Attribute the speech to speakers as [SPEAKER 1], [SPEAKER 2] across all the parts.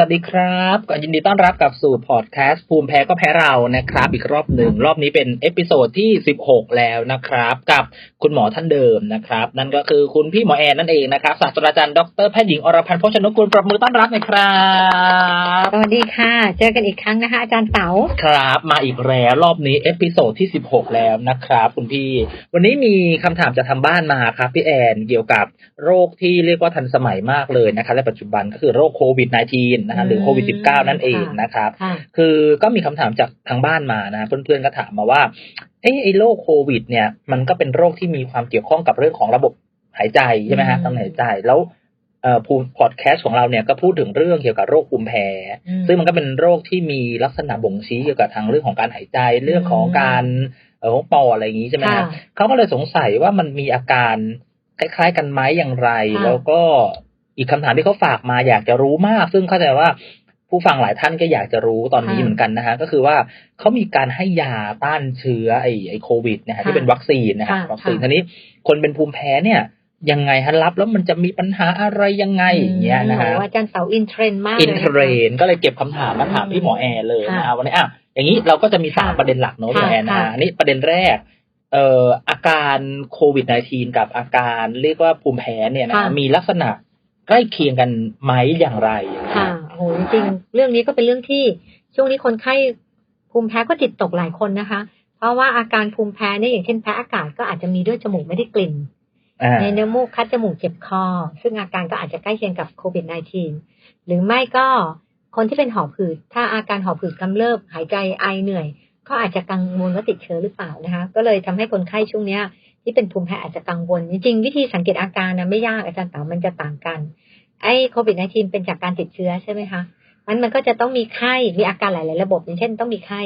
[SPEAKER 1] สวัสดีครับก็ยินดีต้อนรับกับสู่พอดแคสต์ภูมิแพ้ก็แพ้เรานะครับ อีกรอบหนึ่ง รอบนี้เป็นเอพิโซดที่สิบหกแล้วนะครับ กับคุณหมอท่านเดิมนะครับ นั่นก็คือคุณพี่หมอแอนนั่นเองนะครับศาสตราจารย์ดรแพทย์หญิงอรพันธ์โภชนุกูลปรบมือต้อนรับหน่อยครับ
[SPEAKER 2] สวัสดีค่ะ เจอกันอีกครั้งนะคะ อาจารย์เต๋า
[SPEAKER 1] ครับ มาอีกแล้วรอบนี้เอพิโซดที่สิบหกแล้วนะครับ คุณพี่ วันนี้มีคำถามจากทางบ้านมาครับพี่แอนเกี่ยวกับโรคที่เรียกว่าทันสมัยมากเลยนะครับในปัจจุบันก็คือโรคโควิด -19 นะฮะหรือโควิด -19 นั่นเองนะครับ
[SPEAKER 2] ค่ะ
[SPEAKER 1] คือก็มีคำถามจากทางบ้านมานะเพื่อนๆก็ถามมาว่า เอ้ไอ้โรคโควิด เนี่ย มันก็เป็นโรคที่มีความเกี่ยวข้องกับเรื่องของระบบหายใจใช่ไหมฮะ
[SPEAKER 2] อืม
[SPEAKER 1] ทางหายใจแล้วเอ่อภูมิพอดแคสต์ของเราเนี่ยก็พูดถึงเรื่องเกี่ยวกับโรคภูมิแพ้
[SPEAKER 2] อืม
[SPEAKER 1] ซึ่งมันก็เป็นโรคที่มีลักษณะบ่งชี้เกี่ยวกับทางเรื่องของการหายใจเรื่องของการเอ่อของปอดอะไรอย่างนี้ใช่ไหม
[SPEAKER 2] ค่ะ
[SPEAKER 1] ฮะเขาก็เลยสงสัยว่ามันมีอาการคล้ายๆกันไหมอย่างไร
[SPEAKER 2] ค่ะ
[SPEAKER 1] แล้วก็อีกคำถามที่เขาฝากมาอยากจะรู้มาก ซึ่งเข้าใจว่า ผู้ฟังหลายท่านก็อยากจะรู้ตอนนี้
[SPEAKER 2] ค่ะ
[SPEAKER 1] เหมือนกันนะฮะก็คือว่าเขามีการให้ยาต้านเชื้อไอ้ไอ้โควิดนะฮะ
[SPEAKER 2] ค่ะ
[SPEAKER 1] ที่เป็นวัคซีนนะฮะ
[SPEAKER 2] ค่ะ
[SPEAKER 1] วัคซีน
[SPEAKER 2] ค่ะ
[SPEAKER 1] ทีนี้คนเป็นภูมิแพ้เนี่ยยังไงฮะรับแล้วมันจะมีปัญหาอะไรยังไงอย่างเงี้ยนะฮะ
[SPEAKER 2] โอ้อาจารย์เต๋าอินเทรนด์มาก
[SPEAKER 1] อิน
[SPEAKER 2] ลย
[SPEAKER 1] เทรนก็เลยเก็บคำถามมาถามพี่หมอแอร์เลยนะ
[SPEAKER 2] ค่ะ
[SPEAKER 1] ฮะวันนี้อะอย่างนี้เราก็จะมีสาม
[SPEAKER 2] ค่ะ
[SPEAKER 1] ประเด็นหลักเนอะพี่หมอแอร์นะ
[SPEAKER 2] ค่ะ
[SPEAKER 1] ฮะอันนี้ประเด็นแรกเอ่ออาการโควิด -19 กับอาการเรียกว่าภูมิแพ้เนี่ยนะ
[SPEAKER 2] ค่ะ
[SPEAKER 1] มีลักษณะใกล้เคียงกันไหมอย่างไร
[SPEAKER 2] ค่ะ โอ้โหจริงๆเรื่องนี้ก็เป็นเรื่องที่ช่วงนี้คนไข้ภูมิแพ้ก็จิตตกหลายคนนะคะ เพราะว่าอาการภูมิแพ้เนี่ยอย่างเช่นแพ้อากาศก็อาจจะมีด้วยจมูกไม่ได้กลิ่น
[SPEAKER 1] อ่า
[SPEAKER 2] ในเนื้อมูกคัดจมูกเจ็บคอ ซึ่งอาการก็อาจจะใกล้เคียงกับโควิด -19 หรือไม่ก็คนที่เป็นหอบหืด ถ้าอาการหอบหืดกำเริบหายใจไอเหนื่อย ก็อาจจะกังวลว่าติดเชื้อหรือเปล่านะคะ ก็เลยทำให้คนไข้ช่วงเนี้ยที่เป็นภูมิแพ้อาจจะกังวล จริงๆวิธีสังเกตอาการนะไม่ยากอาจารย์เต๋ามันจะต่างกัน ไอ้โควิด -19 เป็นจากการติดเชื้อใช่ไหมคะมันมันก็จะต้องมีไข้มีอาการหลาย ๆ ระบบ อย่างเช่นต้องมีไข้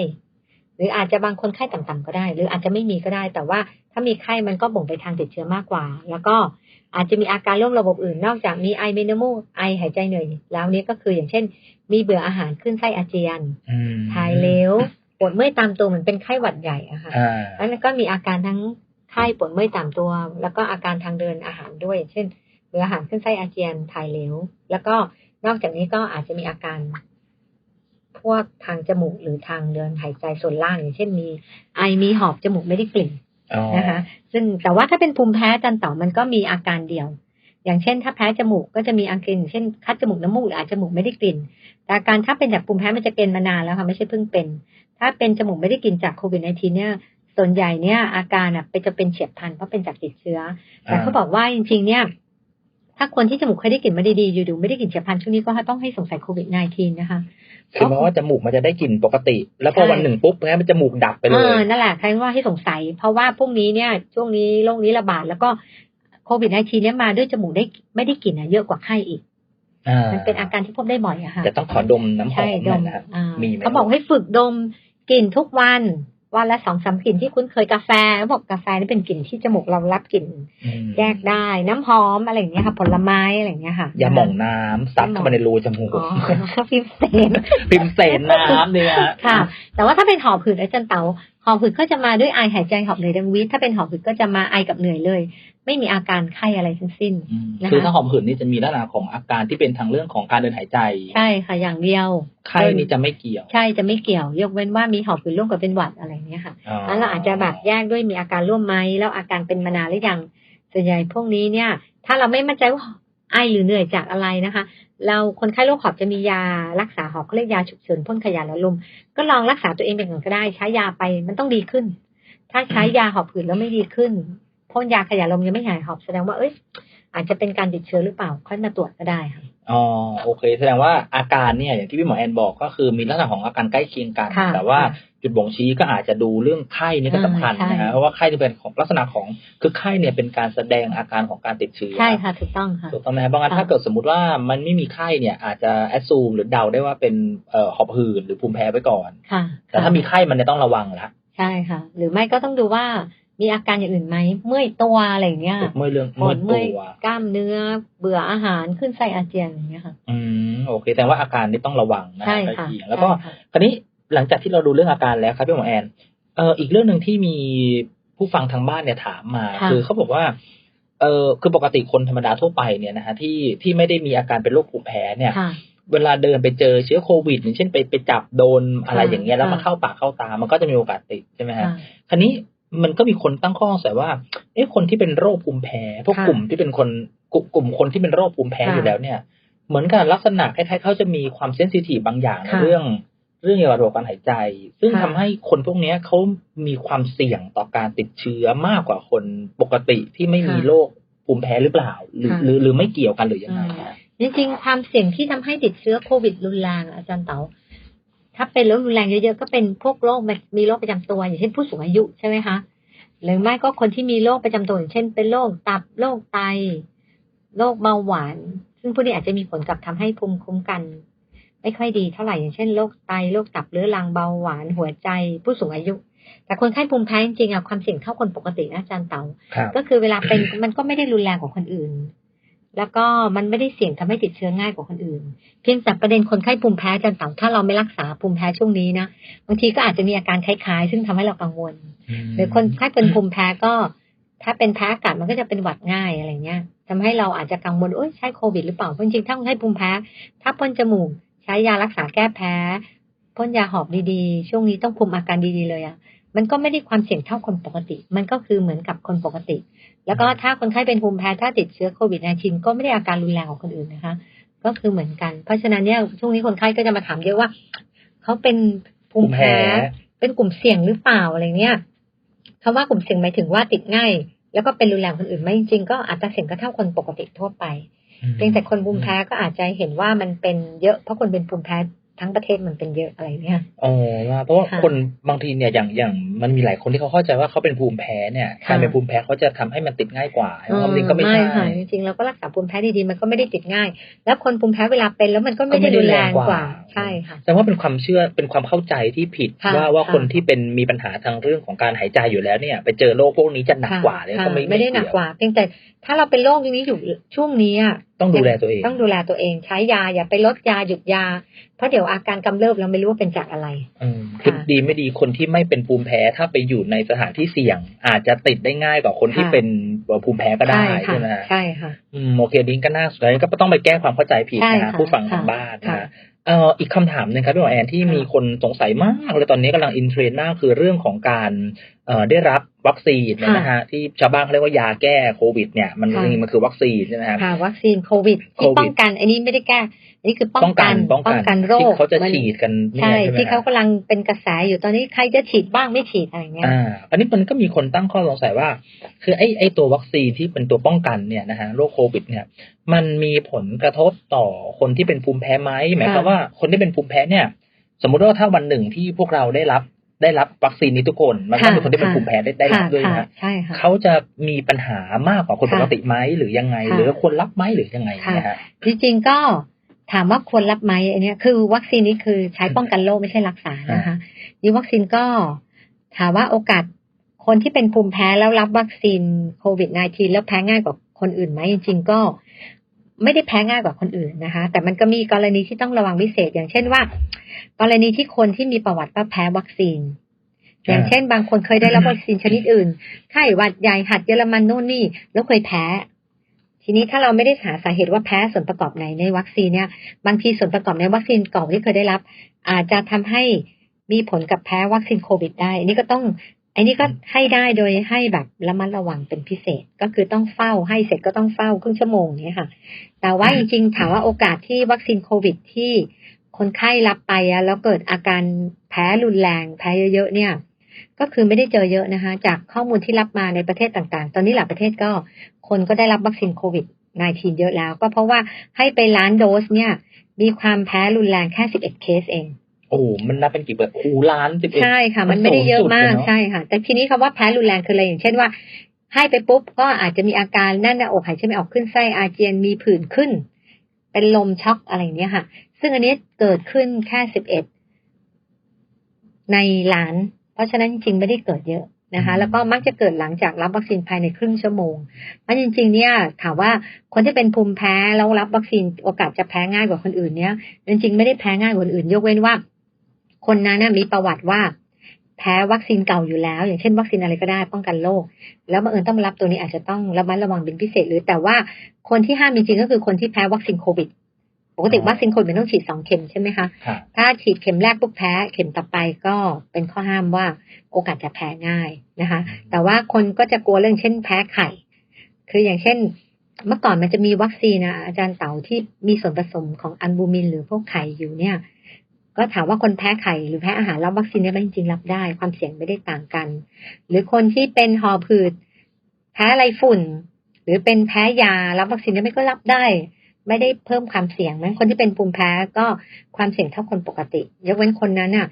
[SPEAKER 2] หรืออาจจะบางคนไข้ต่ำๆก็ได้ หรืออาจจะไม่มีก็ได้ แต่ว่าถ้ามีไข้มันก็บ่งไปทางติดเชื้อมากกว่า แล้วก็อาจจะมีอาการร่วมระบบอื่น นอกจากมีไอเมนมูกไอหายใจเหนื่อย แล้วนี้ก็คืออย่างเช่น มีเบื่ออาหารขึ้นไส้อาเจียน
[SPEAKER 1] อืม
[SPEAKER 2] ถ่ายเหลวปวดเมื่อยตามตัวเหมือนเป็นไข้หวัดใหญ่อะค่ะ
[SPEAKER 1] อ่า
[SPEAKER 2] แล้วก็มีอาการทั้งไข้ปวดเมื่อยตามตัว แล้วก็อาการทางเดินอาหารด้วย เช่น เบื่ออาหารขึ้นไส้อาเจียนถ่ายเหลว แล้วก็นอกจากนี้ก็อาจจะมีอาการ พวกทางจมูกหรือทางเดินหายใจส่วนล่าง อย่างเช่นมี ไอมีหอบจมูกไม่ได้กลิ่น
[SPEAKER 1] อ๋อ
[SPEAKER 2] นะคะ ซึ่งแต่ว่าถ้าเป็นภูมิแพ้จันเต่ามันก็มีอาการเดียว อย่างเช่น ถ้าแพ้จมูกก็จะมีอาการอย่างเช่น คัดจมูกน้ำมูกหรืออาจจมูกไม่ได้กลิ่น แต่อาการถ้าเป็นจากภูมิแพ้มันจะเป็นมานานแล้วค่ะไม่ใช่เพิ่งเป็น ถ้าเป็นจมูกไม่ได้กลิ่นจากโควิด -19 เนี่ยส่วนใหญ่เนี่ยอาการอะเป็นจะเป็นเฉียบพลันเพราะเป็นจากติดเชื้อ แต่เขาบอกว่าจริง ๆ เนี่ย ถ้าคนที่จมูกเคยได้กลิ่นไม่ได้ดีอยู่ๆไม่ได้กลิ่นเฉียบพลันช่วงนี้ก็ต้องให้สงสัยโควิด -19 นะคะ
[SPEAKER 1] คือหมายว่าจมูกมันจะได้กลิ่นปกติ แล้วพอ
[SPEAKER 2] ใช่
[SPEAKER 1] วันหนึ่งปุ๊บนะมันจมูกดับไปเล
[SPEAKER 2] เอยอนั่นแหละใครว่าให้สงสัย เพราะว่าพวกนี้เนี่ย ช่วงนี้โรคนี้ระบาดแล้วก็โควิด -19 เนี่ยมาด้วยจมูกได้ไม่ได้กลิ่นอะเยอะกว่าไข้อีก
[SPEAKER 1] อ่า
[SPEAKER 2] มันเป็นอาการที่พบได้บ่อยอะค่ะ
[SPEAKER 1] จะต้องขอดมน้ำหอ
[SPEAKER 2] ใช่
[SPEAKER 1] ม
[SPEAKER 2] ด
[SPEAKER 1] หน่อ
[SPEAKER 2] ม
[SPEAKER 1] ยนะครับ
[SPEAKER 2] อ่า
[SPEAKER 1] มีไหม
[SPEAKER 2] เขาบอกให้ฝึกดมกลิ่นทุกวัน วันละสองสามกลิ่นที่คุ้นเคยกาแฟเขาบอกกาแฟนี่เป็นกลิ่นที่จมูกเรารับกลิ่น
[SPEAKER 1] อืม
[SPEAKER 2] แยกได้ น้ำหอมอะไรอย่างเงี้ยค่ะ ผลไม้อะไรอย่างเงี้ยค่ะ
[SPEAKER 1] ยาหม่องน้ำซัดเข้ามาในรูจมูก
[SPEAKER 2] อ๋อพิมพ์เสน
[SPEAKER 1] พิมพ์เสนน้ำเนี่ยฮะ
[SPEAKER 2] ค่ะ แต่ว่าถ้าเป็นหอบหืดอาจารย์เต๋าหอบหืดก็จะมาด้วยไอหายใจหอบเหนื่อยดังวิตถ้าเป็นหอบหืดก็จะมาไอกับเหนื่อยเลย ไม่มีอาการไข้อะไรทั้งสิ้น
[SPEAKER 1] อืม
[SPEAKER 2] นะคะ
[SPEAKER 1] คือถ้าหอมหืดนี่จะมีลักษณะของอาการที่เป็นทางเรื่องของการเดินหายใจ
[SPEAKER 2] ใช่ค่ะอย่างเดียว
[SPEAKER 1] ไข้นี่จะไม่เกี่ยว
[SPEAKER 2] ใช่จะไม่เกี่ยวยกเว้นว่ามีหอบหืดร่วมกับเป็นหวัดอะไรอย่างเงี้ยค่ะ
[SPEAKER 1] อ๋อ
[SPEAKER 2] แล้วเราอาจจะแบบแยกด้วยมีอาการร่วมไหมแล้วอาการเป็นมานานหรือยังส่วนใหญ่พวกนี้เนี่ย ถ้าเราไม่มั่นใจว่าไอหรือเหนื่อยจากอะไรนะคะ เราคนไข้โรคหอบจะมียารักษาหอบเขาเรียกยาฉุกเฉินพ่นขยะละลม ก็ลองรักษาตัวเองเป็นก่อนก็ได้ ใช้ยาไปมันต้องดีขึ้น ถ้าใช้ยาหอบหืดแล้วไม่ดีขึ้น พ่นยาขยะลมยังไม่หายหอบแสดงว่าเอ้ยอาจจะเป็นการติดเชื้อหรือเปล่า ค่อยมาตรวจก็ได้ค่ะ
[SPEAKER 1] อ๋อโอเค แสดงว่าอาการเนี่ยอย่างที่พี่หมอแอนบอกก็คือมีลักษณะของอาการใกล้เคียงกัน
[SPEAKER 2] ค่ะ
[SPEAKER 1] แต่ว่า
[SPEAKER 2] ค่ะ
[SPEAKER 1] จุดบ่งชี้ก็อาจจะดูเรื่องไข้นี่ก็สำคัญ
[SPEAKER 2] อ่าใช่
[SPEAKER 1] นะฮะเพราะว่าไข้จะเป็นของลักษณะของคือไข้เนี่ยเป็นการแสดงอาการของการติดเชื้อ
[SPEAKER 2] ใช่ค่ะถูกต้องค่ะ
[SPEAKER 1] ถูกต้องไหมครับบางอัน
[SPEAKER 2] ค่ะ
[SPEAKER 1] ถ้าเกิดสมมติว่ามันไม่มีไข้เนี่ย อาจจะแอดซูมหรือเดาได้ว่าเป็นเอ่อหอบหืดหรือภูมิแพ้ไว้ก่อน
[SPEAKER 2] ค่ะ
[SPEAKER 1] แต่ถ้ามีไข้มันจะต้องระวังละ
[SPEAKER 2] ใช่ค่ะ หรือไม่ก็ต้องดูว่า มีอาการอย่างอื่นไหมเมื่อยตัวอะไรอย่างเงี้ย
[SPEAKER 1] เมื่อยเรื่อง
[SPEAKER 2] ปว
[SPEAKER 1] เมื่อ
[SPEAKER 2] ด
[SPEAKER 1] ย
[SPEAKER 2] เมื่อย
[SPEAKER 1] ตัว
[SPEAKER 2] กล้ามเนื้อเบื่ออาหารขึ้นไส้อาเจียนอย่างเงี้ยค่ะ
[SPEAKER 1] อืมโอเคแต่ว่าอาการนี่ต้องระวังนะ
[SPEAKER 2] ใช่
[SPEAKER 1] ใกล้
[SPEAKER 2] ค่ะ
[SPEAKER 1] เคียงแล้วก็
[SPEAKER 2] ใช่ค่ะ
[SPEAKER 1] คราวนี้หลังจากที่เราดูเรื่องอาการแล้วครับพี่หมอแอนเอ่ออีกเรื่องหนึ่งที่มีผู้ฟังทางบ้านเนี่ยถามมา
[SPEAKER 2] ค่ะ
[SPEAKER 1] คือเขาบอกว่าเออคือปกติคนธรรมดาทั่วไปเนี่ยนะฮะที่ที่ไม่ได้มีอาการเป็นโรคภูมิแพ้เนี่ย
[SPEAKER 2] ค่ะ
[SPEAKER 1] เวลาเดินไปเจอเชื้อโควิดอย่างเช่นไปไปจับโดนอะไร
[SPEAKER 2] ค่ะ
[SPEAKER 1] อย่างเงี้ยแล้วมัน
[SPEAKER 2] ค่ะ
[SPEAKER 1] เข้าปากเข้าตา มันก็จะมีโอกาสติดใช่ไหมฮะ
[SPEAKER 2] ค่ะ
[SPEAKER 1] คราวนี้ มันก็มีคนตั้งข้อสงสัยว่า เอ๊ะคนที่เป็นโรคภูมิแพ้พวก
[SPEAKER 2] ค่ะ
[SPEAKER 1] กลุ่มที่เป็นคนกลุ่มกลุ่มคนที่เป็นโรคภูมิแพ้
[SPEAKER 2] ค่ะ
[SPEAKER 1] อยู่แล้วเนี่ย เหมือนกับลักษณะคล้ายๆเขาจะมีความเซนซิทีฟบางอย่างใน
[SPEAKER 2] ค่ะ
[SPEAKER 1] เรื่องเรื่องเกี่ยวกับระบบการหายใจ ซึ่ง
[SPEAKER 2] ค่ะ
[SPEAKER 1] ทำให้คนพวกเนี้ยเขามีความเสี่ยงต่อการติดเชื้อมากกว่าคนปกติที่ไม่มีโรคภูมิแพ้หรือเปล่า หรือ
[SPEAKER 2] ค่ะ
[SPEAKER 1] หรือหรือไม่เกี่ยวกันหรือยังไงฮะ
[SPEAKER 2] จริงๆความเสี่ยงที่ทำให้ติดเชื้อโควิดรุนแรงอะอาจารย์เต๋า ถ้าเป็นแล้วรุนแรงเยอะๆก็เป็นพวกโรคแบบมีโรคประจำตัว อย่างเช่นผู้สูงอายุใช่ไหมคะหรือไม่ก็คนที่มีโรคประจำตัวอย่างเช่น เป็นโรคตับโรคไตโรคเบาหวาน ซึ่งพวกนี้อาจจะมีผลกับทำให้ภูมิคุ้มกัน ไม่ค่อยดีเท่าไหร่อย่างเช่นโรคไตโรคตับเรื้อรังเบาหวาน หัวใจ ผู้สูงอายุ แต่คนไข้ภูมิแพ้จริงๆอะความเสี่ยงเท่าคนปกตินะอาจารย์เต๋า
[SPEAKER 1] ครับ
[SPEAKER 2] ก็คือเวลาเป็นมันก็ไม่ได้รุนแรงกว่าคนอื่น แล้วก็มันไม่ได้เสี่ยงทำให้ติดเชื้อง่ายกว่าคนอื่น เพียงแต่ประเด็นคนไข้ภูมิแพ้อาจารย์เต่าถ้าเราไม่รักษาภูมิแพ้ช่วงนี้นะบางทีก็อาจจะมีอาการคล้ายๆ ซึ่งทำให้เรากังวล หรือคนไข้เป็นภูมิแพ้ก็ ถ้าเป็นแพ้อากาศมันก็จะเป็นหวัดง่ายอะไรเงี้ยทำให้เราอาจจะกังวลโอ้ยใช่โควิดหรือเปล่าเพราะจริงๆถ้าคนไข้ภูมิแพ้ ถ้าพ่นจมูกใช้ยารักษาแก้แพ้พ่นยาหอบดีๆ ช่วงนี้ต้องคุมอาการดีๆเลยอะ่ะ มันก็ไม่ได้ความเสี่ยงเท่าคนปกติ มันก็คือเหมือนกับคนปกติ แล้วก็ถ้าคนไข้เป็นภูมิแพ้ถ้าติดเชื้อโควิด -19 ก็ไม่ได้อาการรุนแรงกว่าคนอื่นนะคะ ก็คือเหมือนกัน เพราะฉะนั้นเนี่ยช่วงนี้คนไข้ก็จะมาถามเยอะว่าเขาเป็นภูมิแพ้ เป็นกลุ่มเสี่ยงหรือเปล่าอะไรเนี้ยคำว่ากลุ่มเสี่ยงหมายถึงว่าติดง่ายแล้วก็เป็นรุนแรงคนอื่นไหมจริงๆก็อาจจะเสี่ยงก็เท่าคนปกติทั่วไปเพียงแต่คนภูมิแพ้ก็อาจจะเห็นว่ามันเป็นเยอะเพราะคนเป็นภูมิแพ้ ทั้งประเทศมันเป็นเยอะอะไรเนี่ย
[SPEAKER 1] อ๋อว่าเพราะว่า
[SPEAKER 2] ค่ะ
[SPEAKER 1] คนบางทีเนี่ยอย่างอย่างมันมีหลายคนที่เขาเข้าใจว่าเขาเป็นภูมิแพ้เนี่ย
[SPEAKER 2] ค่ะ
[SPEAKER 1] การเป็นภูมิแพ้เขาจะทำให้มันติดง่ายกว่าความจริงก็ไม่ใช่
[SPEAKER 2] ค่ะจริงๆเราก็รักษาภูมิแพ้ดีๆมันก็ไม่ได้ติดง่าย แล้วคนภูมิแพ้เวลาเป็นแล้วมันก็ไม่ได้รุนแรงกว่า ใช่ค่ะ
[SPEAKER 1] แต่ว่าเป็นความเชื่อเป็นความเข้าใจที่ผิด
[SPEAKER 2] ค่ะ
[SPEAKER 1] ว่าว่า
[SPEAKER 2] ค่ะ
[SPEAKER 1] คนที่เป็นมีปัญหาทางเรื่องของการหายใจอยู่แล้วเนี่ย ไปเจอโรคพวกนี้จะหนักกว่าเนี่ย
[SPEAKER 2] ค่ะ
[SPEAKER 1] ก็ไม่
[SPEAKER 2] ไม่ได้หนักกว่า เพียงแต่ถ้าเราเป็นโรคนี้อยู่ช่วงนี้อะ
[SPEAKER 1] ต้องดูแลตัวเอง
[SPEAKER 2] ต้องดูแลตัวเองใช้ยาอย่าไปลดยาหยุดยา เพราะเดี๋ยวอาการกำเริบเราไม่รู้ว่าเป็นจากอะไร
[SPEAKER 1] อืมคือดีไม่ดีคนที่ไม่เป็นภูมิแพ้ถ้าไปอยู่ในสถานที่เสี่ยง อาจจะติดได้ง่ายกว่าคนที่
[SPEAKER 2] ค่ะ
[SPEAKER 1] เป็นภูมิแพ้ก็ได้
[SPEAKER 2] ค่ะ
[SPEAKER 1] ใช่ไหมฮะ
[SPEAKER 2] ใช่ค่ะ
[SPEAKER 1] อืมโอเคดิ้งก็น่าสนใจก็ต้องไปแก้ความเข้าใจผิด
[SPEAKER 2] ใช่
[SPEAKER 1] นะฮะ
[SPEAKER 2] ค่ะ
[SPEAKER 1] ผู้ฟัง
[SPEAKER 2] ค่ะ
[SPEAKER 1] ทางบ้านนะ
[SPEAKER 2] ค่ะ
[SPEAKER 1] ฮะ เอ่ออีกคำถามหนึ่งครับพี่หมอแอนที่
[SPEAKER 2] ค่ะ
[SPEAKER 1] มีคนสงสัยมากเลยตอนนี้กำลังอินเทรนด์มากคือเรื่องของการเอ่อได้รับวัคซีนเนี่ยนะฮะที่ชาวบ้านเขาเรียกว่ายาแก้โควิด เนี่ยมัน
[SPEAKER 2] ค่ะ
[SPEAKER 1] จริงๆมันคือวัคซีนใช่ไหมครับ
[SPEAKER 2] ค่ะวัคซีนโควิด
[SPEAKER 1] โค
[SPEAKER 2] ที่
[SPEAKER 1] วิด
[SPEAKER 2] ป้องกันอันนี้ไม่ได้แก้อั นนี้คือป้องกัน
[SPEAKER 1] ป้องกัน
[SPEAKER 2] กันโร
[SPEAKER 1] ที่
[SPEAKER 2] ค
[SPEAKER 1] เขาจะ
[SPEAKER 2] มัน
[SPEAKER 1] ฉีดกันเนี่ย
[SPEAKER 2] ใช่
[SPEAKER 1] ใช่ไหม
[SPEAKER 2] ที่เขา
[SPEAKER 1] ฮะ
[SPEAKER 2] กำลังเป็นกระแสอยู่ตอนนี้ใครจะฉีดบ้างไม่ฉีดอะไรเงี้ย
[SPEAKER 1] อ่าอันนี้มันก็มีคนตั้งข้อสงสัยว่า คือไอ้ไอ้ตัววัคซีนที่เป็นตัวป้องกันเนี่ยนะฮะโรคโควิด เนี่ย มันมีผลกระทบต่อคนที่เป็นภูมิแพ้ไหมหมายความว่าคนที่เป็นภูมิแพ้เนี่ย สมมุติว่าถ้าวันหนึ่งที่พวกเราได้รับได้รับวัคซีนนี้ทุกคนมันก็
[SPEAKER 2] ค่ะ
[SPEAKER 1] มีคนที่เป็นภูมิแพ้ได้ได้รับ
[SPEAKER 2] ค่ะ
[SPEAKER 1] ด้วย
[SPEAKER 2] ค่ะ
[SPEAKER 1] นะฮะ
[SPEAKER 2] ใช่ค่ะ
[SPEAKER 1] เขาจะมีปัญหามากกว่าคน
[SPEAKER 2] ค่ะ
[SPEAKER 1] ปกติไหมหรือยังไง
[SPEAKER 2] ค่ะ
[SPEAKER 1] หรือควรรับไหมหรือยังไง
[SPEAKER 2] ค่ะ
[SPEAKER 1] เนี่ยฮะ
[SPEAKER 2] จริงๆก็ ถามว่าควรรับไหมอันนี้คือวัคซีนนี้คือใช้ป้องกันโรคไม่ใช่รักษานะคะนี่วัคซีนก็ถามว่าโอกาสคนที่เป็นภูมิแพ้แล้วรับวัคซีนโควิด -19 แล้วแพ้ง่ายกว่าคนอื่นไหมจริงๆก็ไม่ได้แพ้ง่ายกว่าคนอื่นนะคะ แต่มันก็มีกรณีที่ต้องระวังพิเศษ อย่างเช่นว่า กรณีที่คนที่มีประวัติว่าแพ้วัคซีน อย่างเช่น บางคนเคยได้รับวัคซีนชนิดอื่นไข้หวัดใหญ่หัดเยอรมันโน่นนี่ แล้วเคยแพ้ ทีนี้ถ้าเราไม่ได้หาสาเหตุว่าแพ้ส่วนประกอบไหนในวัคซีนเนี่ย บางทีส่วนประกอบในวัคซีนเก่าที่เคยได้รับ อาจจะทำให้มีผลกับแพ้วัคซีนโควิดได้อันนี้ก็ต้องอันนี้ก็ให้ได้โดยให้แบบระมัดระวังเป็นพิเศษก็คือต้องเฝ้าให้เสร็จก็ต้องเฝ้าครึ่งชั่วโมงเนี้ยค่ะ แต่ว่าจริงๆถามว่าโอกาสที่วัคซีนโควิดที่คนไข้รับไปแล้วเกิดอาการแพ้รุนแรงแพ้เยอะๆเนี่ย ก็คือไม่ได้เจอเยอะนะคะ จากข้อมูลที่รับมาในประเทศต่างๆ ตอนนี้หลายประเทศก็คนก็ได้รับวัคซีนโควิด -19 เยอะแล้ว ก็เพราะว่าให้ไปล้านโดสเนี่ย มีความแพ้รุนแรงแค่ 11 เคสเอง
[SPEAKER 1] โอ้โหมันนับเป็นกี่เปอร์คูล้านสิบเอ็ด
[SPEAKER 2] ใช่ค่ะ มันไม่ได้เยอะมาก
[SPEAKER 1] สูงสุดเลยเนอะ
[SPEAKER 2] ใช่ค่ะ แต่ทีนี้คำว่าแพ้รุนแรงคืออะไรอย่างเช่นว่า ให้ไปปุ๊บก็อาจจะมีอาการแน่นหน้าอกหายใจไม่ออกขึ้นไส้อาเจียนมีผื่นขึ้น เป็นลมช็อกอะไรอย่างเนี้ยค่ะ ซึ่งอันนี้เกิดขึ้นแค่11ในล้าน เพราะฉะนั้นจริงๆไม่ได้เกิดเยอะนะคะแล้วก็มักจะเกิดหลังจากรับวัคซีนภายในครึ่งชั่วโมงเพราะจริง ๆ เนี่ยถามว่าคนที่เป็นภูมิแพ้แล้วรับวัคซีนโอกาสจะแพ้ง่ายกว่าคนอื่นเนี่ยจริงๆไม่ได้แพ้ง่ายกว่าคนอื่น ยกเว้นว่า คนนั้นน่ะมีประวัติว่า แพ้วัคซีนเก่าอยู่แล้ว อย่างเช่น วัคซีนอะไรก็ได้ป้องกันโรคแล้วบังเอิญต้องมารับตัวนี้อาจจะต้องระมัดระวังเป็นพิเศษ หรือแต่ว่าคนที่ห้ามจริงๆก็คือคนที่แพ้วัคซีนโควิดป กติวัคซีนโควิดมันต้องฉีดสองเข็มใช่ไหมคะ
[SPEAKER 1] ค่ะ
[SPEAKER 2] ถ้าฉีดเข็มแรกปุ๊บแพ้เข็มต่อไปก็เป็นข้อห้ามว่าโอกาสจะแพ้ง่ายนะคะ แต่ว่าคนก็จะกลัวเรื่องเช่นแพ้ไข่ คืออย่างเช่น เมื่อก่อนมันจะมีวัคซีนนะอาจารย์เต๋าที่มีส่วนผสมของอัลบูมินหรือพวกไข่อยู่เนี่ย ก็ถามว่าคนแพ้ไข่หรือแพ้อาหารรับวัคซีนเนี่ยมันจริงๆรับได้ ความเสี่ยงไม่ได้ต่างกัน หรือคนที่เป็นหอบหืดแพ้อะไรฝุ่น หรือเป็นแพ้ยารับวัคซีนเนี่ยไม่ก็รับได้ ไม่ได้เพิ่มความเสี่ยงนะคนที่เป็นภูมิแพ้ก็ความเสี่ยงเท่าคนปกติ ยกเว้นคนนั้นน่ะ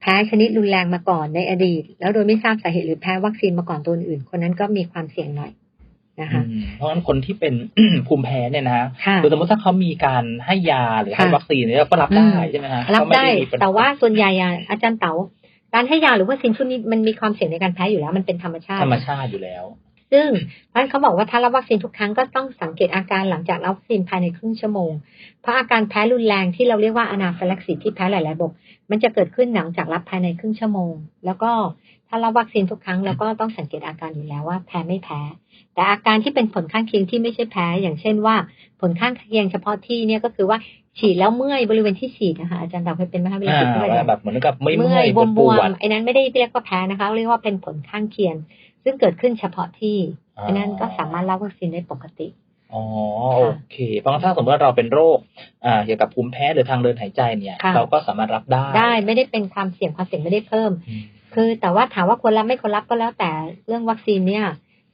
[SPEAKER 2] แพ้ชนิดรุนแรงมาก่อนในอดีต แล้วโดยไม่ทราบสาเหตุหรือแพ้วัคซีนมาก่อนตัวอื่น คนนั้นก็มีความเสี่ยงหน่อยนะคะ
[SPEAKER 1] อืมเพราะฉะนั้นคนที่เป็นภูมิแพ้เนี่ยนะ
[SPEAKER 2] ค่ะ
[SPEAKER 1] คือสมมติถ้าเขามีการให้ยาหรือให้
[SPEAKER 2] ค่ะ
[SPEAKER 1] วัคซีนเนี่ยก็รับได้
[SPEAKER 2] อืม
[SPEAKER 1] ใช่ไหมฮะ
[SPEAKER 2] รับ
[SPEAKER 1] ก็ม่
[SPEAKER 2] ได้
[SPEAKER 1] มีปัญห
[SPEAKER 2] แต่ว่าส่วนใหญ่อะอาจารย์เต๋าการให้ยาหรือวัคซีนชุดนี้มันมีความเสี่ยงในการแพ้อยู่แล้ว มันเป็นธรรมชาติ
[SPEAKER 1] ธรรมชาติอยู่แล้ว
[SPEAKER 2] ซึ่งท่านเขาบอกว่าถ้ารับวัคซีนทุกครั้งก็ต้องสังเกตอาการหลังจากรับวัคซีนภายในครึ่งชั่วโมง เพราะอาการแพ้รุนแรงที่เราเรียกว่าอนาฟิลักซิสที่แพ้หลาย ๆ ระบบ มันจะเกิดขึ้นหลังจากรับภายในครึ่งชั่วโมง แล้วก็ถ้ารับวัคซีนทุกครั้งเราก็ต้องสังเกตอาการอยู่แล้วว่าแพ้ไม่แพ้ แต่อาการที่เป็นผลข้างเคียงที่ไม่ใช่แพ้ อย่างเช่นว่า ผลข้างเคียงเฉพาะที่เนี่ยก็คือว่าฉีดแล้วเมื่อยบริเวณที่ฉีดนะคะอาจารย์ดาวเคยเป็นไหมคะเวลา
[SPEAKER 1] อ่า
[SPEAKER 2] ฉีดเข้าไป
[SPEAKER 1] แบบเหมือนกับไม่
[SPEAKER 2] เมื่อ
[SPEAKER 1] ย
[SPEAKER 2] บวม
[SPEAKER 1] ป
[SPEAKER 2] ว
[SPEAKER 1] ด
[SPEAKER 2] ไอ้นั้นไม่ได้เรียกว่าแพ้นะคะเรียกว่าเป็นผลข้างเคียง ซึ่งเกิดขึ้นเฉพาะที่
[SPEAKER 1] อ๋อ
[SPEAKER 2] อันนั้นก็สามารถรับวัคซีนได้ปกติ
[SPEAKER 1] อ๋อโอเค เพราะถ้าสมมติว่าเราเป็นโรคอ่าเกี่ยวกับภูมิแพ้หรือทางเดินหายใจเนี่ย
[SPEAKER 2] ค่ะ
[SPEAKER 1] เราก็สามารถรับได้
[SPEAKER 2] ได้ไม่ได้เป็นความเสี่ยงความเสี่ยงไม่ได้เพิ่ม
[SPEAKER 1] อืม
[SPEAKER 2] คือแต่ว่าถามว่าควรรับไม่ควรรับก็แล้วแต่เรื่องวัคซีนเนี่ย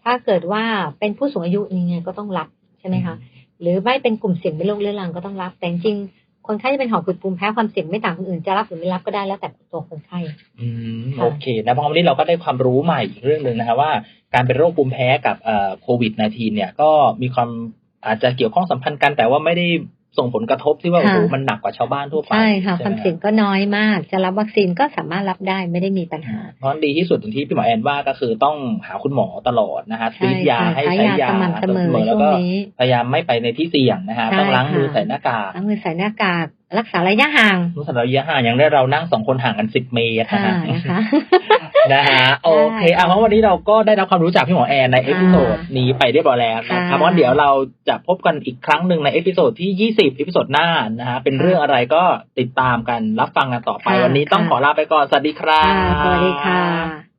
[SPEAKER 2] ถ้าเกิดว่าเป็นผู้สูงอายุนี่ไงก็ต้องรับใช่ไหมคะ หรือไม่เป็นกลุ่มเสี่ยงเป็นโรคเรื้อรังก็ต้องรับ แต่จริงๆ คนไข้ที่เป็นหอบหืดภูมิแพ้ความเสี่ยงไม่ต่างคนอื่นจะรับหรือไม่รับก็ได้แล้วแต่ตัวคนไข้
[SPEAKER 1] อืม
[SPEAKER 2] ค่ะ
[SPEAKER 1] โอเคนะเพราะวันนี้เราก็ได้ความรู้ใหม่อีกเรื่องหนึ่งนะครับว่า การเป็นโรคภูมิแพ้กับเอ่อโควิด -19 เนี่ยก็มีความอาจจะเกี่ยวข้องสัมพันธ์กันแต่ว่าไม่ได้ ส่งผลกระทบที่ว่าโอ้โหมันหนักกว่าชาวบ้านทั่วไป
[SPEAKER 2] ใช่ค่ะ
[SPEAKER 1] ไห
[SPEAKER 2] ความเสี่ยงก็น้อยมาก จะรับวัคซีนก็สามารถรับได้ไม่ได้มีปัญหา
[SPEAKER 1] เพราะฉะนั้นดีที่สุดอย่างที่พี่หมอแอนว่าก็คือต้องหาคุณหมอตลอดนะฮะ
[SPEAKER 2] ใช่
[SPEAKER 1] ซีดยา
[SPEAKER 2] ค่ะ
[SPEAKER 1] ให้
[SPEAKER 2] ใช้
[SPEAKER 1] ใช้
[SPEAKER 2] ยายาสม่ำเสมอ
[SPEAKER 1] แล้ว
[SPEAKER 2] ช่วง
[SPEAKER 1] ก็
[SPEAKER 2] นี้
[SPEAKER 1] พยายามไม่ไปในที่เสี่ยงนะฮะ
[SPEAKER 2] ใช่
[SPEAKER 1] ต้องล้างมือ
[SPEAKER 2] ค่ะ
[SPEAKER 1] ใส่หน้ากาก
[SPEAKER 2] ล้างมือใส่หน้ากาก รักษาระยะห่าง
[SPEAKER 1] รู้สึกระยะห่างอย่างได้เรานั่งสองคนห่างกันสิบเมตรนะ
[SPEAKER 2] ค่ะ
[SPEAKER 1] ฮะ
[SPEAKER 2] นะคะ
[SPEAKER 1] นะฮะโอเคอะเพราะวันนี้เราก็ได้รับความรู้จากพี่หมอแอนในเอพิโซดนี้ไปเรียบร้อยแล้วนะครับ
[SPEAKER 2] ค่ะ
[SPEAKER 1] เพราะเดี๋ยวเราจะพบกันอีกครั้งหนึ่งในเอพิโซดที่ยี่สิบเอพิโซดหน้านะฮะเป็นเรื่องอะไรก็ติดตามกันรับฟังกันต่อไป
[SPEAKER 2] ค่ะ
[SPEAKER 1] วันนี้ต้อง
[SPEAKER 2] ค่ะ
[SPEAKER 1] ขอลาไปก่อนสวัสดีครับ
[SPEAKER 2] ค่ะสวัสดีค่ะ